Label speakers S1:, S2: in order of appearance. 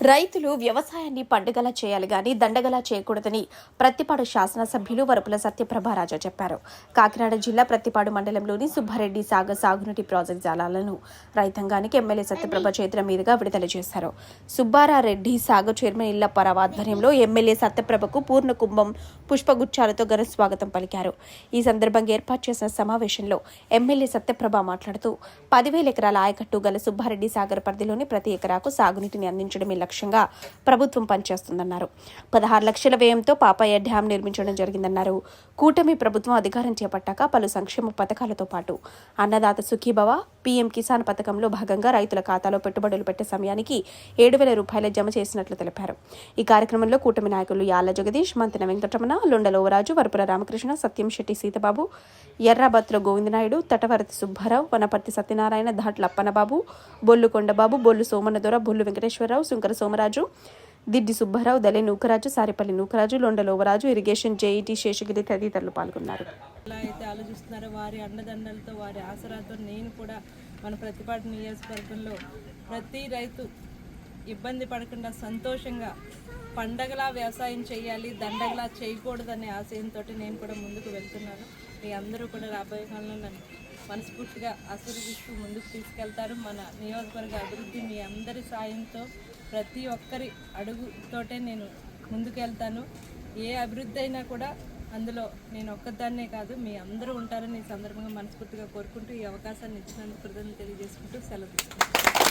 S1: రైతులు వ్యవసాయాన్ని పండుగలా చేయాలి గాని దండగలా చేయకూడదని ప్రత్తిపాడు శాసనసభ్యులు వరపుల సత్యప్రభారాజా చెప్పారు. కాకినాడ జిల్లా ప్రత్తిపాడు మండలంలోని సుబ్బారెడ్డి సాగ సాగునీటి ప్రాజెక్ట్ జాలాలను రైతాంగానికి ఎమ్మెల్యే సత్యప్రభ చేతుల మీదుగా విడుదల చేశారు. సుబ్బారారెడ్డి సాగ చైర్మన్ ఇళ్ళ ఇళ్ళపరావు ఆధ్వర్యంలో ఎమ్మెల్యే సత్యప్రభకు పూర్ణ కుంభం పుష్పగుచ్చాలతో ఘన స్వాగతం పలికారు. ఈ సందర్భంగా ఏర్పాటు చేసిన సమావేశంలో ఎమ్మెల్యే సత్యప్రభ మాట్లాడుతూ పదివేల ఎకరాల ఆయకట్టు గల సుబ్బారెడ్డి సాగర్ పరిధిలోని ప్రతి ఎకరాకు సాగునీటిని అందించడమే లక్ష్యంగా ప్రభుత్వం పనిచేస్తుందన్నారు. పదహారు లక్షల వ్యయంతో పాపయ్య డ్యాం నిర్మించడం జరిగిందన్నారు. కూటమి ప్రభుత్వం అధికారం చేపట్టాక పలు సంక్షేమ పథకాలతో పాటు అన్నదాత సుఖీభవ పీఎం కిసాన్ పథకంలో భాగంగా రైతుల ఖాతాలో పెట్టుబడులు పెట్టే సమయానికి ఏడు వేల రూపాయల జమ చేసినట్లు తెలిపారు. ఈ కార్యక్రమంలో కూటమి నాయకులు యాళ్ళ జగదీష్ మంతెన వెంకటరమణ లొండలోవరాజు వరపుల రామకృష్ణ సత్యం శెట్టి సీతబాబు ఎర్రబత్ర గోవిందనాయుడు తటవరతి సుబ్బారావు వనపర్తి సత్యనారాయణ ధాట్ల అప్పనబాబు బొల్లు కొండబాబు బొల్లు సోమనదొర బొల్లు వెంకటేశ్వరరావు శుంకర సోమరాజు దిడ్డి సుబ్బారావు దలే నూకరాజు సారిపల్లి నూకరాజు లొండలోవరాజు ఇరిగేషన్ జేఈటీ శేషగిరి తదితరులు పాల్గొన్నారు.
S2: ఎలా అయితే ఆలోచిస్తున్నారో వారి అండదండలతో వారి ఆసరాతో నేను కూడా మన ప్రతిపాటు నియోజకవర్గంలో ప్రతి రైతు ఇబ్బంది పడకుండా సంతోషంగా పండగలా వ్యవసాయం చేయాలి దండగలా చేయకూడదనే ఆశయంతో నేను కూడా ముందుకు వెళ్తున్నాను. మీ అందరూ కూడా రాబోయే కాలంలో నన్ను మనస్ఫూర్తిగా ఆశీర్వదిస్తూ ముందుకు తీసుకెళ్తారు. మన నియోజకవర్గ అభివృద్ధి మీ అందరి సాయంతో ప్రతి ఒక్కరి అడుగుతోటే నేను ముందుకెళ్తాను. ఏ అభివృద్ధి అయినా కూడా అందులో నేను ఒక్కదాన్నే కాదు మీ అందరూ ఉంటారని ఈ సందర్భంగా మనస్ఫూర్తిగా కోరుకుంటూ ఈ అవకాశాన్ని ఇచ్చినందుకు కృతజ్ఞతలు తెలియజేసుకుంటూ సెలవు